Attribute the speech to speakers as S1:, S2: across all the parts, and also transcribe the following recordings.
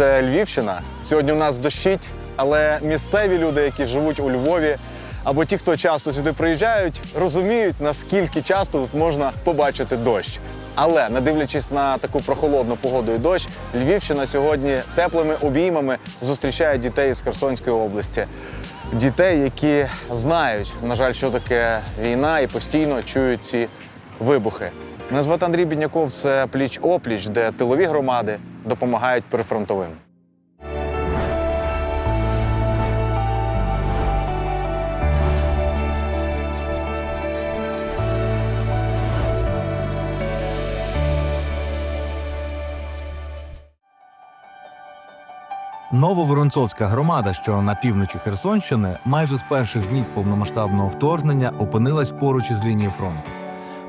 S1: Це Львівщина. Сьогодні у нас дощить, але місцеві люди, які живуть у Львові, або ті, хто часто сюди приїжджають, розуміють, наскільки часто тут можна побачити дощ. Але не дивлячись на таку прохолодну погоду і дощ, Львівщина сьогодні теплими обіймами зустрічає дітей з Херсонської області. Дітей, які знають, на жаль, що таке війна, і постійно чують ці вибухи. Мене звати Андрій Бідняков, це пліч-опліч, де тилові громади допомагають прифронтовим.
S2: Нововоронцовська громада, що на півночі Херсонщини, майже з перших днів повномасштабного вторгнення опинилась поруч із лінією фронту.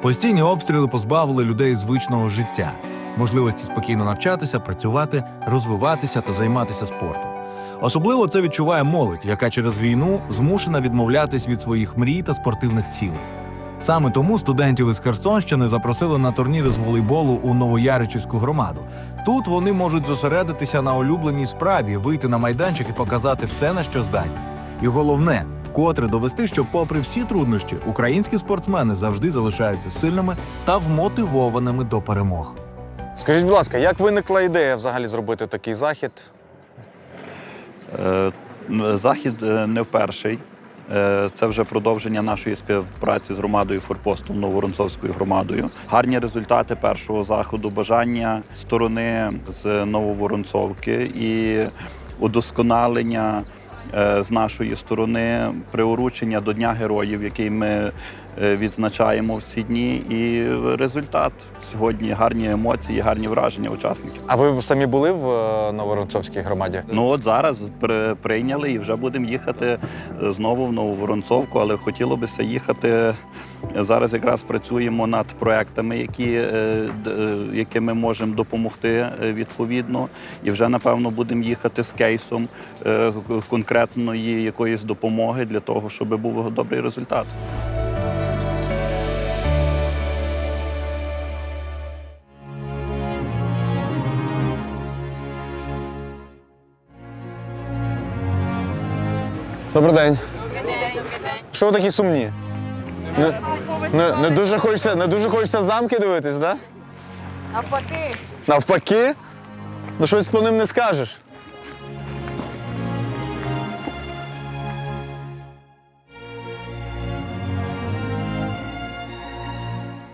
S2: Постійні обстріли позбавили людей звичного життя, можливості спокійно навчатися, працювати, розвиватися та займатися спортом. Особливо це відчуває молодь, яка через війну змушена відмовлятись від своїх мрій та спортивних цілей. Саме тому студентів із Херсонщини запросили на турніри з волейболу у Новояричівську громаду. Тут вони можуть зосередитися на улюбленій справі, вийти на майданчик і показати все, на що здатні. І головне, вкотре довести, що, попри всі труднощі, українські спортсмени завжди залишаються сильними та вмотивованими до перемог.
S1: Скажіть, будь ласка, як виникла ідея взагалі зробити такий захід?
S3: Е, Захід е, не вперший. Е, Це вже продовження нашої співпраці з громадою Форпостом Новоронцовською громадою. Гарні результати першого заходу, бажання сторони з Нововоронцовки і удосконалення з нашої сторони приурочення до Дня героїв, який ми відзначаємо в ці дні. І результат сьогодні гарні емоції, гарні враження учасників.
S1: А ви самі були в е, Новоронцовській громаді?
S3: Ну от зараз при, прийняли і вже будемо їхати е, знову в Нововоронцовку, але хотіло бися їхати. Зараз якраз працюємо над проектами, які, е, д- е, можемо допомогти відповідно. І вже напевно будемо їхати з кейсом конкретної якоїсь допомоги для того, щоб був добрий результат.
S1: Добрий день. Добрий день. Що ви такі сумні? Не, не, не, дуже хочеться, не дуже хочеться замки дивитись, так? Да?
S4: Навпаки.
S1: Навпаки? Ну щось по ним не скажеш.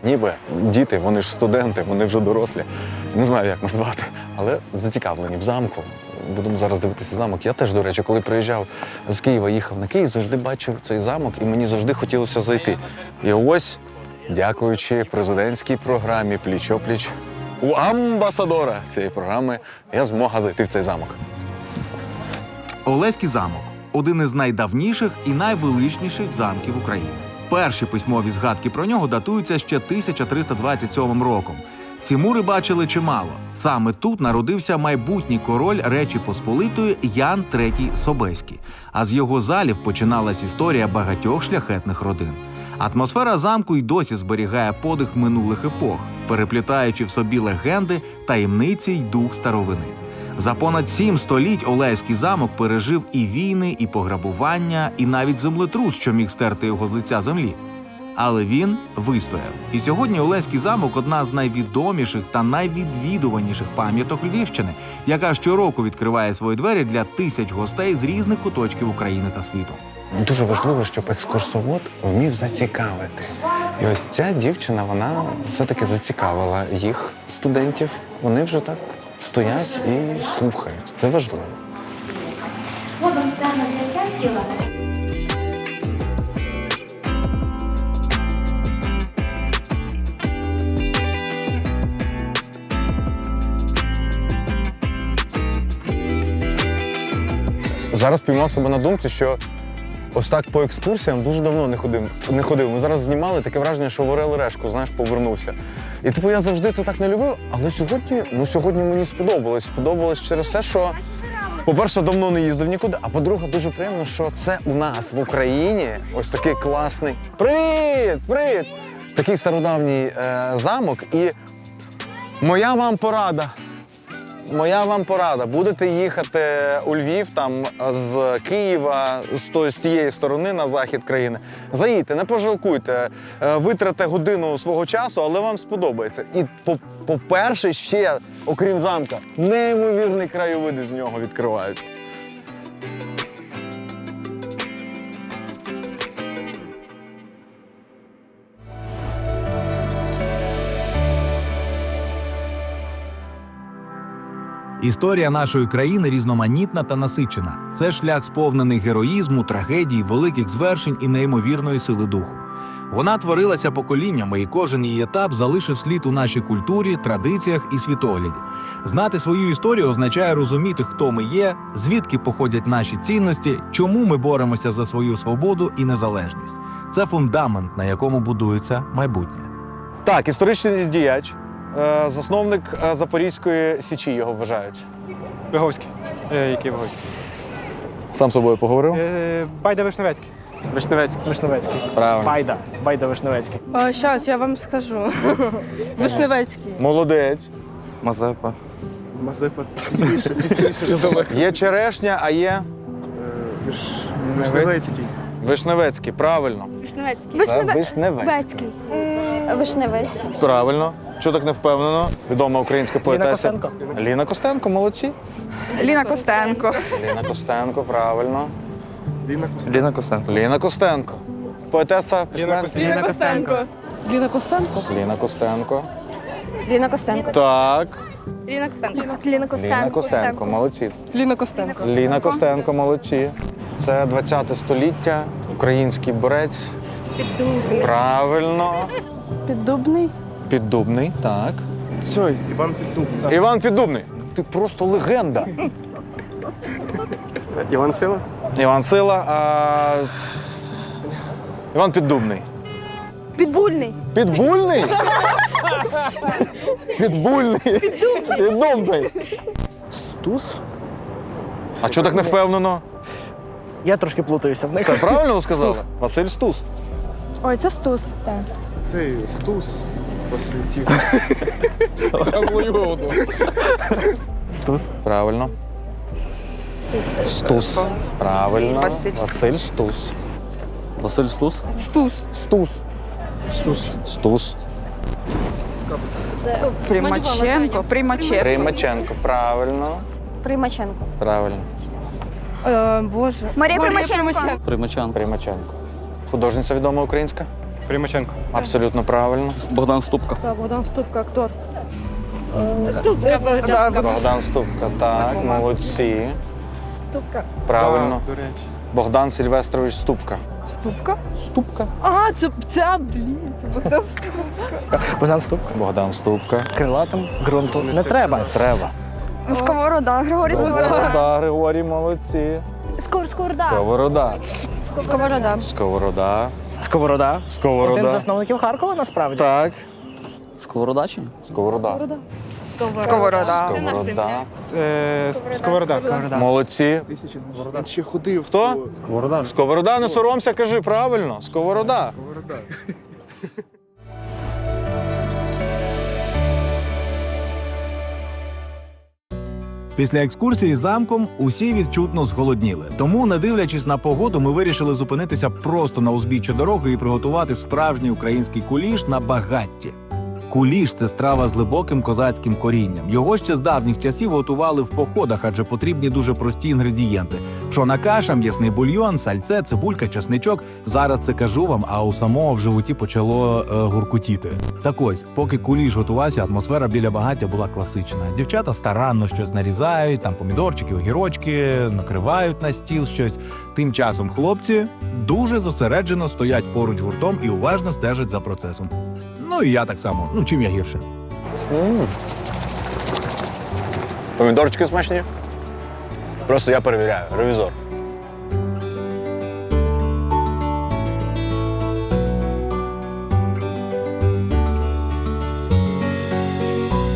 S1: Ніби діти, вони ж студенти, вони вже дорослі. Не знаю, як назвати, але зацікавлені в замку. Будемо зараз дивитися замок. Я теж, до речі, коли приїжджав з Києва, їхав на Київ, завжди бачив цей замок, і мені завжди хотілося зайти. І ось, дякуючи президентській програмі Пліч-опліч, у амбасадора цієї програми я змога зайти в цей замок.
S2: Олеський замок один із найдавніших і найвеличніших замків України. Перші письмові згадки про нього датуються ще 1327 роком. Ці мури бачили чимало. Саме тут народився майбутній король Речі Посполитої Ян III Собеський. А з його залів починалась історія багатьох шляхетних родин. Атмосфера замку й досі зберігає подих минулих епох, переплітаючи в собі легенди, таємниці й дух старовини. За понад сім століть Олеський замок пережив і війни, і пограбування, і навіть землетрус, що міг стерти його з лиця землі. Але він вистояв. І сьогодні Олеський замок одна з найвідоміших та найвідвідуваніших пам'яток Львівщини, яка щороку відкриває свої двері для тисяч гостей з різних куточків України та світу.
S1: Дуже важливо, щоб екскурсовод вмів зацікавити. І ось ця дівчина, вона все-таки зацікавила їх студентів. Вони вже так стоять і слухають. Це важливо.
S5: Згодом сцена зняття тіла
S1: Зараз піймав себе на думці, що ось так по екскурсіям дуже давно не ходив. Не ходив. Ми зараз знімали таке враження, що в Орел Решку, знаєш, повернувся. І типу я завжди це так не любив, але сьогодні, ну сьогодні мені сподобалось. Сподобалось через те, що, по-перше, давно не їздив нікуди, а по-друге, дуже приємно, що це у нас в Україні ось такий класний. Привіт! Привіт! Такий стародавній е, замок. І моя вам порада. Моя вам порада. Будете їхати у Львів там з Києва, з тієї сторони на захід країни. Заїдьте, не пожалкуйте, витрате годину свого часу, але вам сподобається. І по- по-перше, ще, окрім замка, неймовірні краєвиди з нього відкриваються.
S2: Історія нашої країни різноманітна та насичена. Це шлях сповнений героїзму, трагедій, великих звершень і неймовірної сили духу. Вона творилася поколіннями, і кожен її етап залишив слід у нашій культурі, традиціях і світогляді. Знати свою історію означає розуміти, хто ми є, звідки походять наші цінності, чому ми боремося за свою свободу і незалежність. Це фундамент, на якому будується майбутнє.
S1: Так, історичний діяч, засновник е, Запорізької січі його вважають.
S6: Виговський. Е, який Виговський?
S1: Сам з собою поговорив?
S6: Е, Байда Вишневецький.
S7: Вишневецький. Вишневецький.
S1: Правильно.
S7: Байда. Байда Вишневецький.
S4: О, щас, я вам скажу. Вишневецький.
S1: Молодець.
S3: Мазепа.
S7: Мазепа.
S1: Є черешня, а є
S7: Вишневецький.
S1: Вишневецький. Правильно.
S5: Вишневецький.
S1: Вишневецький.
S5: Вишневецький.
S1: Правильно. Чого так не впевнено? Відома українська поетеса.
S7: Костенко.
S1: Ліна Костенко, молодці.
S4: Ліна Костенко.
S1: Ліна Костенко, правильно.
S3: Ліна Косенко.
S1: Ліна Костенко. Поетеса, письменниця.
S4: Ліна Костенко. Ліна Костенко?
S1: Ліна Костенко.
S5: Ліна Костенко.
S1: Так.
S5: Ліна Костенко. Ліна Костенко.
S1: Ліна Костенко, молодці.
S4: Ліна Костенко.
S1: Ліна Костенко, молодці. Це 20 століття, український борець. Піддубний. Правильно.
S4: Піддубний.
S1: Піддубний, так.
S7: Цой, Іван Піддуб.
S1: Іван Піддубний. Ти просто легенда.
S7: Іван Сила?
S1: Іван Сила, а... Іван Піддубний.
S5: Підбульний.
S1: Підбульний? Підбульний. Піддубний.
S7: Туз?
S1: А чого так не впевнено?
S7: Я трошки плутаюся в них.
S1: Це правильно ви сказали?
S7: Стус.
S1: Василь Стус.
S4: Ой, це Стус. Так.
S8: Цей Стус посвятив. воєводу.
S7: Стус.
S1: Правильно. Стус. Правильно.
S4: Василь.
S1: Василь Стус.
S3: Василь Стус.
S4: Стус.
S1: Стус.
S7: Стус.
S1: Стус.
S4: Примаченко. Примаченко.
S1: Примаченко. Правильно.
S5: Примаченко.
S1: Правильно.
S4: Е, Боже.
S5: Марія Примаченко.
S3: Примаченко.
S1: Примаченко. Художниця відома українська?
S6: Примаченко.
S1: Абсолютно правильно.
S3: Богдан Ступка.
S4: Богдан Ступка, актор.
S5: Ступка.
S1: Богдан Ступка. Так, молодці.
S5: Ступка.
S1: Правильно.
S8: До речі.
S1: Богдан Сильвестрович Ступка.
S4: Ступка?
S1: Ступка.
S4: Ага, це, це, блін, це Богдан Ступка.
S7: Богдан Ступка.
S1: Богдан Ступка.
S7: Крилатим ґрунту не треба.
S1: Треба.
S5: Сковорода. Григорій
S1: Сковорода, Григорій, молодці.
S5: Скор, Сковорода.
S1: Сковорода.
S5: Сковорода.
S1: Сковорода.
S7: Сковорода. Один з засновників Харкова насправді.
S1: Так.
S3: Сковорода чи ні?
S1: Сковорода.
S4: Сковорода.
S1: Сковорода.
S6: Е, Сковорода.
S1: Молодці.
S8: Він ще ходив.
S1: Хто?
S7: Сковорода.
S1: Сковорода, не соромся, кажи правильно. Сковорода. Сковорода.
S2: Після екскурсії замком усі відчутно зголодніли. Тому, не дивлячись на погоду, ми вирішили зупинитися просто на узбіччі дороги і приготувати справжній український куліш на багатті. Куліш це страва з глибоким козацьким корінням. Його ще з давніх часів готували в походах, адже потрібні дуже прості інгредієнти: пшона каша, м'ясний бульйон, сальце, цибулька, чесничок. Зараз це кажу вам, а у самого в животі почало е, гуркотіти. Так ось, поки куліш готувався, атмосфера біля багаття була класична. Дівчата старанно щось нарізають, там помідорчики, огірочки, накривають на стіл щось. Тим часом хлопці дуже зосереджено стоять поруч гуртом і уважно стежать за процесом. Ну і я так само. Ну чим я гірше.
S1: Помідорчики смачні. Просто я перевіряю, ревізор.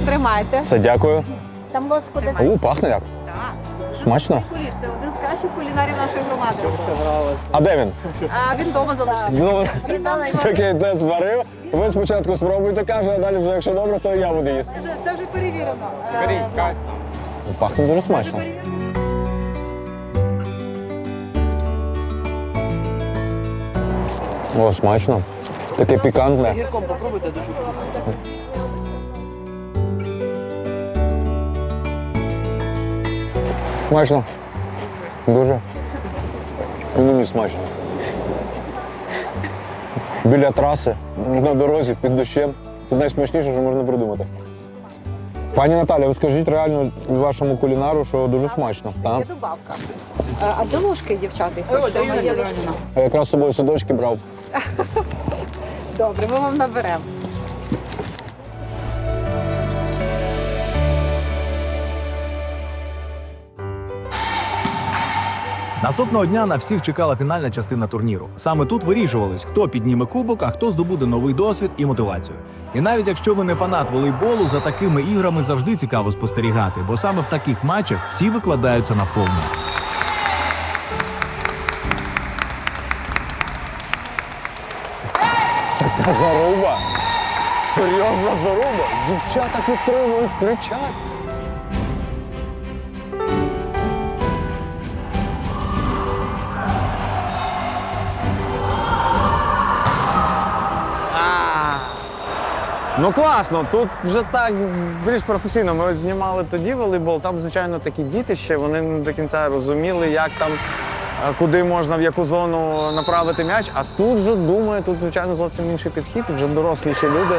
S4: Тримайте.
S1: Все, дякую.
S5: Там ложку де.
S1: У, пахне як. Смачно.
S4: Один кулінарів нашої громади.
S1: А де він?
S4: А він вдома залишив.
S1: Ну, такий де зварив. Ви спочатку спробуйте, каже, а далі вже якщо добре, то і я буду їсти.
S4: Це вже перевірено.
S8: Бери, Кать.
S1: Пахне дуже смачно. О, смачно. Таке пікантне. Смачно. Дуже. І мені смачно. Біля траси, на дорозі, під дощем. Це найсмачніше, що можна придумати. Пані Наталя, ви скажіть реально вашому кулінару, що дуже смачно. Так?
S4: добавка. А де ложки, дівчата?
S1: Я якраз з собою судочки брав.
S4: Добре, ми вам наберемо.
S2: Наступного дня на всіх чекала фінальна частина турніру. Саме тут вирішувались, хто підніме кубок, а хто здобуде новий досвід і мотивацію. І навіть якщо ви не фанат волейболу, за такими іграми завжди цікаво спостерігати, бо саме в таких матчах всі викладаються на повну.
S1: Така заруба. Серйозна заруба. Дівчата підтримують, кричать. Ну класно, тут вже так більш професійно. Ми знімали тоді волейбол. Там, звичайно, такі діти ще вони не до кінця розуміли, як там, е, куди можна, в яку зону направити м'яч. А тут же думаю, тут, звичайно, зовсім інший підхід, вже доросліші люди.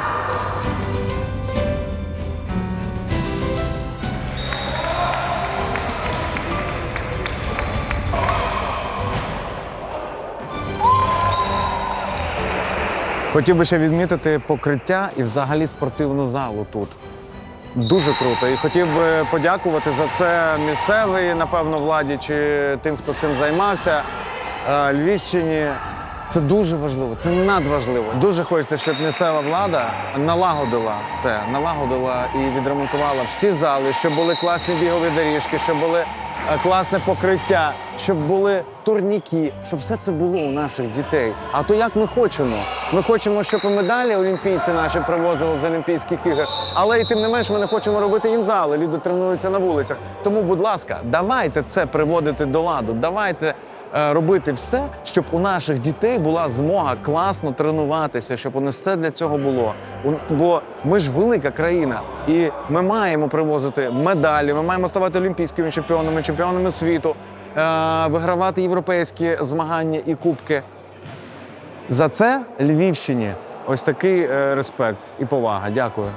S1: Хотів би ще відмітити покриття і взагалі спортивну залу тут. Дуже круто. І хотів би подякувати за це місцевій, напевно, владі чи тим, хто цим займався. е, Львівщині. Це дуже важливо, це надважливо. Дуже хочеться, щоб місцева влада налагодила це, налагодила і відремонтувала всі зали, щоб були класні бігові доріжки, щоб були е, класне покриття, щоб були турніки, щоб все це було у наших дітей. А то як ми хочемо? Ми хочемо, щоб медалі олімпійці наші привозили з Олімпійських ігор, але і тим не менш ми не хочемо робити їм зали. Люди тренуються на вулицях. Тому, будь ласка, давайте це приводити до ладу. Давайте е, робити все, щоб у наших дітей була змога класно тренуватися, щоб у нас все для цього було. Бо ми ж велика країна, і ми маємо привозити медалі. Ми маємо ставати олімпійськими чемпіонами, чемпіонами світу, е, вигравати європейські змагання і кубки. За це Львівщині ось такий е, респект і повага. Дякую.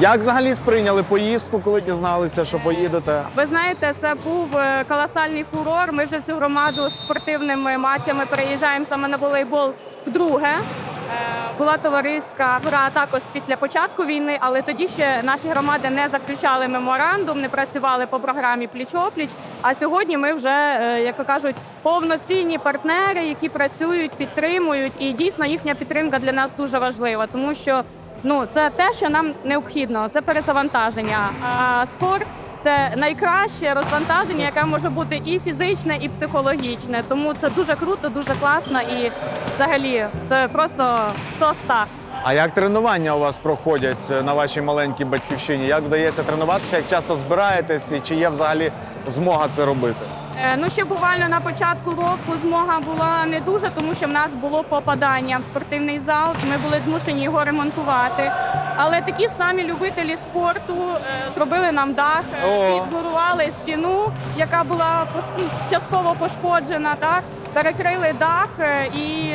S1: Як взагалі сприйняли поїздку, коли дізналися, що поїдете?
S9: Ви знаєте, це був е, колосальний фурор. Ми вже цю громаду з спортивними матчами переїжджаємо саме на волейбол вдруге. Е, Була товариська гра також після початку війни, але тоді ще наші громади не заключали меморандум, не працювали по програмі пліч-опліч. А сьогодні ми вже, е, як кажуть, повноцінні партнери, які працюють, підтримують. І дійсно їхня підтримка для нас дуже важлива, тому що ну це те, що нам необхідно, це перезавантаження. А спорт це найкраще розвантаження, яке може бути і фізичне, і психологічне. Тому це дуже круто, дуже класно і взагалі це просто соста.
S1: А як тренування у вас проходять е, на вашій маленькій батьківщині? Як вдається тренуватися? Як часто збираєтесь і чи є взагалі змога це робити?
S9: Е, Ну ще буквально на початку року змога була не дуже, тому що в нас було попадання в спортивний зал, і ми були змушені його ремонтувати. Але такі самі любителі спорту е, зробили нам дах, е,
S1: О.
S9: підбурували стіну, яка була ну, частково пошкоджена. Так перекрили дах, і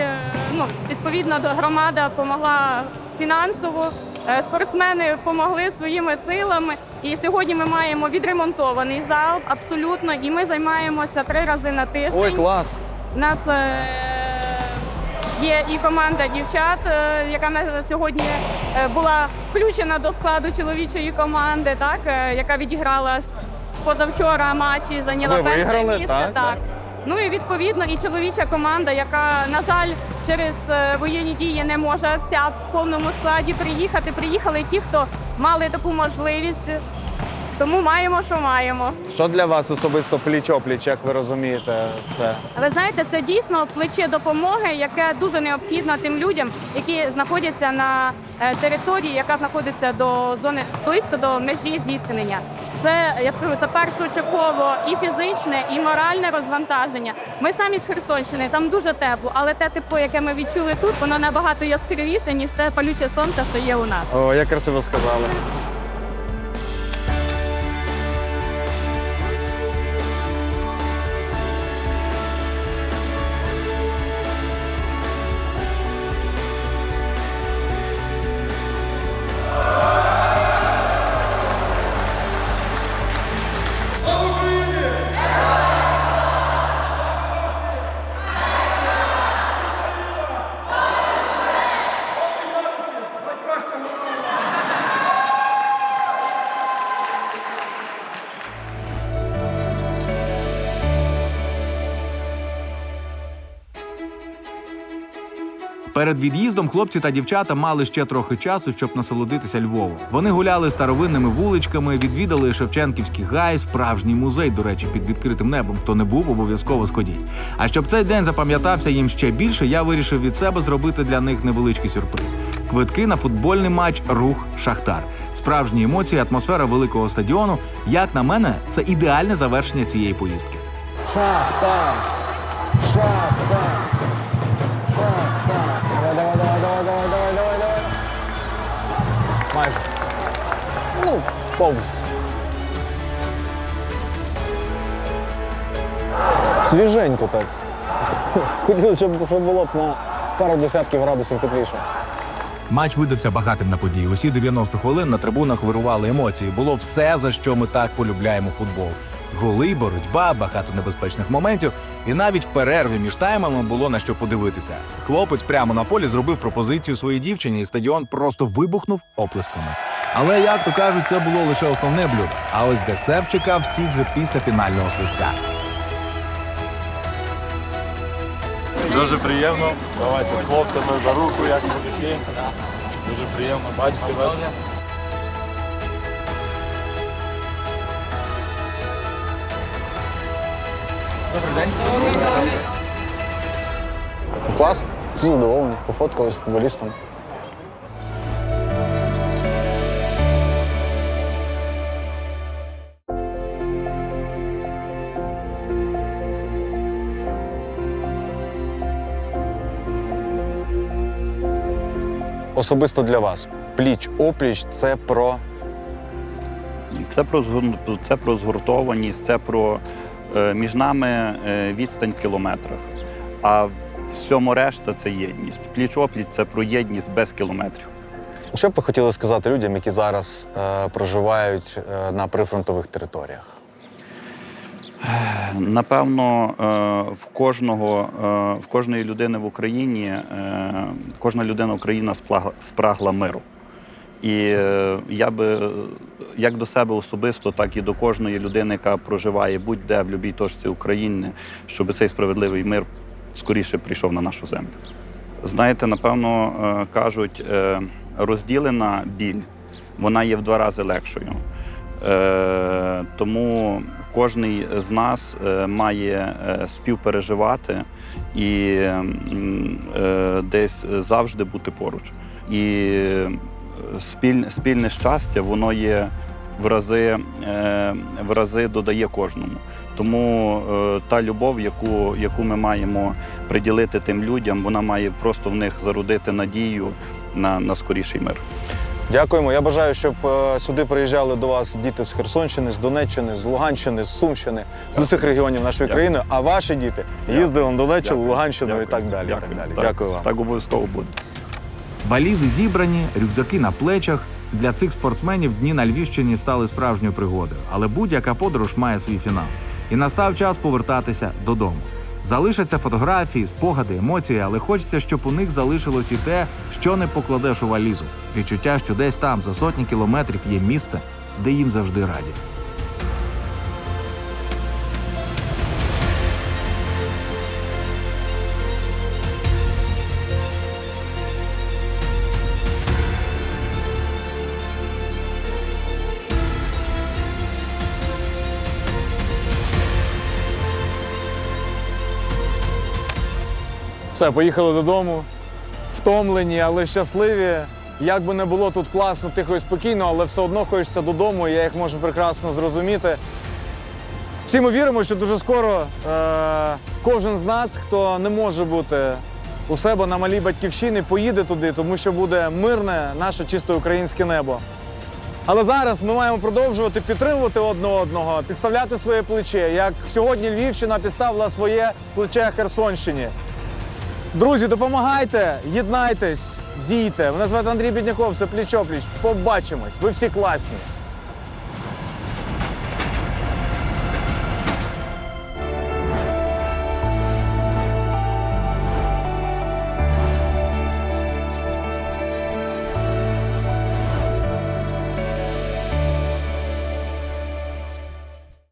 S9: ну відповідно громада допомогла фінансово. Спортсмени допомогли своїми силами, і сьогодні ми маємо відремонтований зал абсолютно. І ми займаємося три рази на тиждень.
S1: Ой, клас!
S9: У нас е, є і команда дівчат, е, яка на сьогодні е, була включена до складу чоловічої команди, так яка відіграла позавчора матчі зайняла перше
S1: виграли,
S9: місце.
S1: так, так.
S9: Ну і відповідно і чоловіча команда, яка, на жаль, через воєнні дії не може вся в повному складі приїхати. Приїхали ті, хто мали таку можливість. Тому маємо, що маємо.
S1: Що для вас особисто пліч-опліч, як ви розумієте це?
S9: Ви знаєте, це дійсно плече допомоги, яке дуже необхідно тим людям, які знаходяться на е, території, яка знаходиться до зони близько до межі зіткнення. Це я скажу, це першочергово і фізичне, і моральне розвантаження. Ми самі з Херсонщини, там дуже тепло, але те тепло, яке ми відчули тут, воно набагато яскравіше, ніж те палюче сонце, що є у нас.
S1: О, як красиво сказали.
S2: Перед від'їздом хлопці та дівчата мали ще трохи часу, щоб насолодитися Львовом. Вони гуляли старовинними вуличками, відвідали Шевченківський гай, справжній музей, до речі, під відкритим небом. Хто не був, обов'язково сходіть. А щоб цей день запам'ятався їм ще більше, я вирішив від себе зробити для них невеличкий сюрприз: квитки на футбольний матч Рух Шахтар. Справжні емоції, атмосфера великого стадіону. Як на мене, це ідеальне завершення цієї поїздки.
S1: Шахта! Шахта! Повз. Свіженько так. Хотілося, щоб, щоб було б на пару десятків градусів тепліше.
S2: Матч видався багатим на події. Усі 90 хвилин на трибунах вирували емоції. Було все, за що ми так полюбляємо футбол. Голи, боротьба, багато небезпечних моментів, і навіть в перерві між таймами було на що подивитися. Хлопець прямо на полі зробив пропозицію своїй дівчині, і стадіон просто вибухнув оплесками. Але як то кажуть, це було лише основне блюдо. А ось десерт чекав всіх вже після фінального свистка.
S10: Дуже приємно. Давайте з хлопцями за руку, як мужики. Дуже приємно бачити вас.
S1: Клас, всі задоволені, пофоткались з футболістом. Особисто для вас пліч-опліч це про
S3: Це про це про згуртованість, це про е, між нами е, відстань в кілометрах. А всьому решта це єдність. Пліч-опліч це про єдність без кілометрів.
S1: що б ви хотіли сказати людям, які зараз е, проживають е, на прифронтових територіях?
S3: Напевно, е, в кожного е, в кожної людини в Україні е, кожна людина України сплагла- спрагла миру. І я би як до себе особисто, так і до кожної людини, яка проживає будь-де в будь-якій точці України, щоб цей справедливий мир скоріше прийшов на нашу землю. Знаєте, напевно, кажуть, розділена біль, вона є в два рази легшою. Е, Тому кожен з нас е, має е, співпереживати і десь завжди бути поруч. І е, спіль- спільне щастя, воно є в рази, в рази додає кожному. Тому та любов, яку, яку ми маємо приділити тим людям, вона має просто в них зародити надію на, на скоріший мир.
S1: Дякуємо. Я бажаю, щоб е, сюди приїжджали до вас діти з Херсонщини, з Донеччини, з Луганщини, з Сумщини, з усіх регіонів нашої
S3: Дякую.
S1: країни. А ваші діти їздили на Донеччину,
S3: Дякую.
S1: Луганщину і так далі.
S3: Дякую.
S1: Так далі.
S3: Так.
S1: Дякую вам.
S3: Так обов'язково буде.
S2: Валізи зібрані, рюкзаки на плечах. Для цих спортсменів дні на Львівщині стали справжньою пригодою. Але будь-яка подорож має свій фінал. І настав час повертатися додому. Залишаться фотографії, спогади, емоції, але хочеться, щоб у них залишилось і те, що не покладеш у валізу. Відчуття, що десь там, за сотні кілометрів, є місце, де їм завжди раді.
S1: Все, поїхали додому. Втомлені, але щасливі. Як би не було тут класно, тихо і спокійно, але все одно хочеться додому, і я їх можу прекрасно зрозуміти. Всі ми віримо, що дуже скоро е- кожен з нас, хто не може бути у себе на малій батьківщині, поїде туди, тому що буде мирне наше чисто українське небо. Але зараз ми маємо продовжувати підтримувати одне одного, підставляти своє плече, як сьогодні Львівщина підставила своє плече Херсонщині. Друзі, допомагайте, єднайтесь, дійте. Мене звати Андрій Бідняков, це пліч-опліч. Побачимось. Ви всі класні.